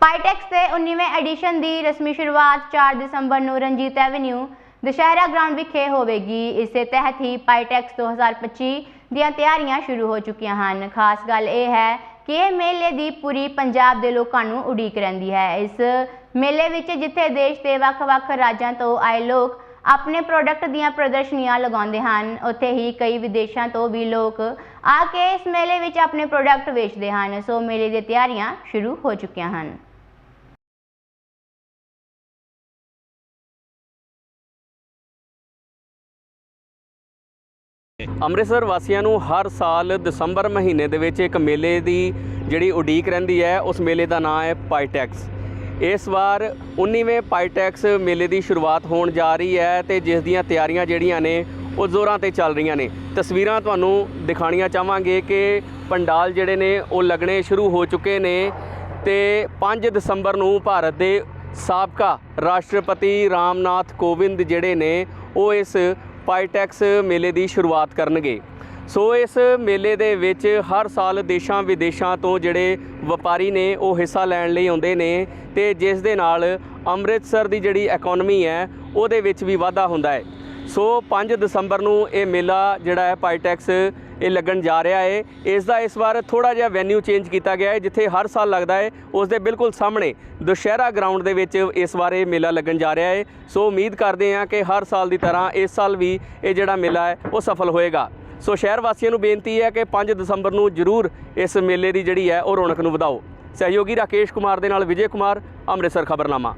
PITEX ਦੇ 19ਵੇਂ edition ਦੀ ਰਸਮੀ ਸ਼ੁਰੂਆਤ 4 ਦਸੰਬਰ ਨੂੰ ਰਣਜੀਤ ਐਵਨਿਊ, ਦੁਸ਼ਹਿਰਾ ਗਰਾਊਂਡ ਵਿਖੇ ਹੋਵੇਗੀ। ਇਸੇ ਤਹਿਤ ਹੀ ਪਾਈਟੈਕਸ 2025 ਦੀਆਂ ਤਿਆਰੀਆਂ ਸ਼ੁਰੂ ਹੋ ਚੁੱਕੀਆਂ ਹਨ। ਖਾਸ ਗੱਲ ਇਹ ਹੈ ਕਿ ਇਹ ਮੇਲੇ ਦੀ ਪੂਰੀ ਪੰਜਾਬ ਦੇ ਲੋਕਾਂ ਨੂੰ ਉਡੀਕ ਰਹਿੰਦੀ ਹੈ। ਇਸ ਮੇਲੇ ਵਿੱਚ ਜਿੱਥੇ ਦੇਸ਼ ਦੇ ਵੱਖ-ਵੱਖ ਰਾਜਾਂ ਤੋਂ ਆਏ ਲੋਕ ਆਪਣੇ ਪ੍ਰੋਡਕਟ ਦੀਆਂ ਪ੍ਰਦਰਸ਼ਨੀਆਂ ਲਗਾਉਂਦੇ ਹਨ, ਉੱਥੇ ਹੀ ਕਈ ਵਿਦੇਸ਼ਾਂ ਤੋਂ ਵੀ ਲੋਕ ਆ ਕੇ ਇਸ ਮੇਲੇ ਵਿੱਚ ਆਪਣੇ ਪ੍ਰੋਡਕਟ ਵੇਚਦੇ ਹਨ। ਸੋ ਮੇਲੇ ਦੀਆਂ ਤਿਆਰੀਆਂ ਸ਼ੁਰੂ ਹੋ ਚੁੱਕੀਆਂ ਹਨ। ਅੰਮ੍ਰਿਤਸਰ ਵਾਸੀਆਂ ਨੂੰ ਹਰ ਸਾਲ ਦਸੰਬਰ ਮਹੀਨੇ ਦੇ ਵਿੱਚ ਇੱਕ ਮੇਲੇ ਦੀ ਜਿਹੜੀ ਉਡੀਕ ਰਹਿੰਦੀ ਹੈ, ਉਸ ਮੇਲੇ ਦਾ ਨਾਮ ਹੈ ਪਾਈਟੈਕਸ। ਇਸ ਵਾਰ 19ਵੇਂ ਪਾਈਟੈਕਸ ਮੇਲੇ ਦੀ ਸ਼ੁਰੂਆਤ ਹੋਣ ਜਾ ਰਹੀ ਹੈ ਤੇ ਜਿਸ ਦੀਆਂ ਤਿਆਰੀਆਂ ਜਿਹੜੀਆਂ ਨੇ, ਉਹ ਜ਼ੋਰਾਂ ਤੇ ਚੱਲ ਰਹੀਆਂ ਨੇ। ਤਸਵੀਰਾਂ ਤੁਹਾਨੂੰ ਦਿਖਾਣੀਆਂ ਚਾਹਾਂਗੇ ਕਿ ਪੰਡਾਲ ਜਿਹੜੇ ਨੇ, ਉਹ ਲੱਗਣੇ ਸ਼ੁਰੂ ਹੋ ਚੁੱਕੇ ਨੇ ਤੇ 5 ਦਸੰਬਰ ਨੂੰ ਭਾਰਤ ਦੇ ਸਾਬਕਾ ਰਾਸ਼ਟਰਪਤੀ ਰਾਮਨਾਥ ਕੋਵਿੰਦ ਜਿਹੜੇ ਨੇ, ਉਹ ਇਸ ਪਾਈਟੈਕਸ ਮੇਲੇ ਦੀ ਸ਼ੁਰੂਆਤ ਕਰਨਗੇ। ਸੋ ਇਸ ਮੇਲੇ ਦੇ ਵਿੱਚ ਹਰ ਸਾਲ ਦੇਸ਼ਾਂ ਵਿਦੇਸ਼ਾਂ ਤੋਂ ਜਿਹੜੇ ਵਪਾਰੀ ਨੇ, ਉਹ ਹਿੱਸਾ ਲੈਣ ਲਈ ਆਉਂਦੇ ਨੇ ਤੇ ਜਿਸ ਦੇ ਨਾਲ ਅੰਮ੍ਰਿਤਸਰ ਦੀ ਜਿਹੜੀ ਇਕਨੋਮੀ ਹੈ, ਉਹਦੇ ਵਿੱਚ ਵੀ ਵਾਧਾ ਹੁੰਦਾ ਹੈ। ਸੋ 5 ਦਸੰਬਰ ਨੂੰ ਇਹ ਮੇਲਾ ਜਿਹੜਾ ਹੈ ਪਾਈਟੈਕਸ ਇਹ ਲੱਗਣ ਜਾ ਰਿਹਾ ਹੈ। ਇਸ ਦਾ ਇਸ ਵਾਰ ਥੋੜਾ ਜਿਹਾ ਵੈਨਿਊ ਚੇਂਜ ਕੀਤਾ ਗਿਆ ਹੈ, ਜਿੱਥੇ ਹਰ ਸਾਲ ਲੱਗਦਾ ਹੈ। ਉਸ ਦੇ ਬਿਲਕੁਲ ਸਾਹਮਣੇ ਦੁਸ਼ਹਿਰਾ ਗਰਾਊਂਡ ਦੇ ਵਿੱਚ ਇਸ ਵਾਰ ਇਹ ਮੇਲਾ ਲੱਗਣ ਜਾ ਰਿਹਾ ਹੈ। ਸੋ ਉਮੀਦ ਕਰਦੇ ਹਾਂ ਕਿ ਹਰ ਸਾਲ ਦੀ ਤਰ੍ਹਾਂ ਇਸ ਸਾਲ ਵੀ ਇਹ ਜਿਹੜਾ ਮੇਲਾ ਹੈ, ਉਹ ਸਫਲ ਹੋਏਗਾ। ਸੋ ਸ਼ਹਿਰ ਵਾਸੀਆਂ ਨੂੰ ਬੇਨਤੀ ਹੈ ਕਿ 5 ਦਸੰਬਰ ਨੂੰ ਜ਼ਰੂਰ ਇਸ ਮੇਲੇ ਦੀ ਜਿਹੜੀ ਹੈ, ਉਹ ਰੌਣਕ ਨੂੰ ਵਧਾਓ। ਸਹਿਯੋਗੀ ਰਾਕੇਸ਼ ਕੁਮਾਰ ਦੇ ਨਾਲ ਵਿਜੇ ਕੁਮਾਰ, ਅੰਮ੍ਰਿਤਸਰ ਖਬਰਨਾਮਾ।